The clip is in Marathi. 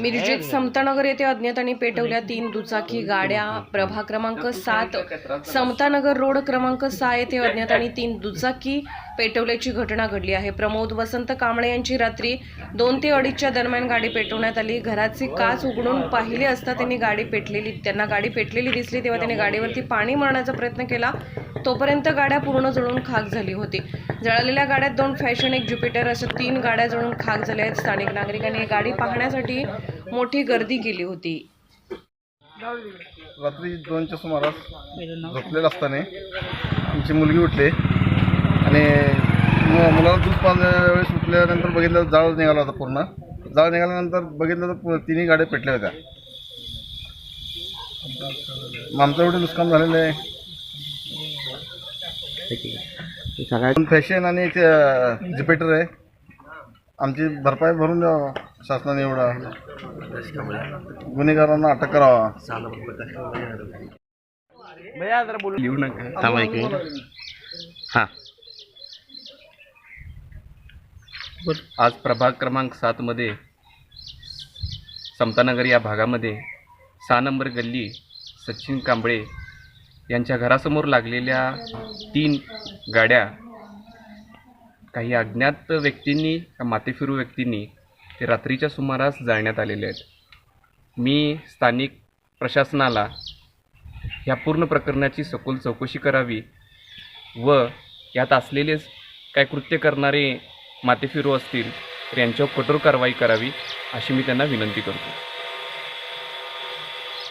मिरजेत समतानगर येथे अज्ञातांनी पेटवल्या तीन दुचाकी गाड्या. प्रभाग क्रमांक सात समतानगर रोड क्रमांक सहा येथे अज्ञातांनी तीन दुचाकी पेटवल्याची घटना घडली आहे. प्रमोद वसंत कांबळे यांची रात्री दोन ते अडीचच्या दरम्यान गाडी पेटवण्यात आली. घराचे काच उघडून पाहिले असता त्यांनी गाडी पेटलेली त्यांना गाडी पेटलेली दिसली. तेव्हा त्यांनी गाडीवरती पाणी मारण्याचा प्रयत्न केला. तोपर्यंत गाड्या पूर्ण जळून खाक झाली होती. जळालेल्या गाड्यात दोन फॅशन एक ज्युपिटर अशा तीन गाड्या जळून खाक झाल्या आहेत. स्थानिक नागरिकांनी गाडी पाहण्यासाठी मोठी गर्दी केली होती. रात्री दोनच्या सुमारास झोपलेलं असताना आमची मुलगी उठले आणि मुलाला दूध पाजण्याच्या वेळेस उठल्यानंतर बघितलं जाळ निघाला होता पूर्ण. जाळ निघाल्यानंतर बघितलं तर तिन्ही गाड्या पेटल्या होत्या. मग आमचं एवढं नुकसान झालेलं आहे. दोन फॅशन आणि एक जिपेटर आहे. आमची भरपाई भरून द्यावं शासनाने एवढा. गुन्हेगारांना अटक करावा. लिहू नका. थांबा एक मिनिट. हां. आज प्रभाग क्रमांक सातमध्ये समतानगर या भागामध्ये सहा नंबर गल्ली सचिन कांबळे यांच्या घरासमोर लागलेल्या तीन गाड्या काही अज्ञात व्यक्तींनी मातेफिरू व्यक्तींनी ते रात्रीच्या सुमारास जाळण्यात आलेले आहेत. मी स्थानिक प्रशासनाला ह्या पूर्ण प्रकरणाची सखोल चौकशी करावी व यात असलेले काय कृत्य करणारे मातेफिरू असतील तर यांच्यावर कठोर कारवाई करावी अशी मी त्यांना विनंती करतो.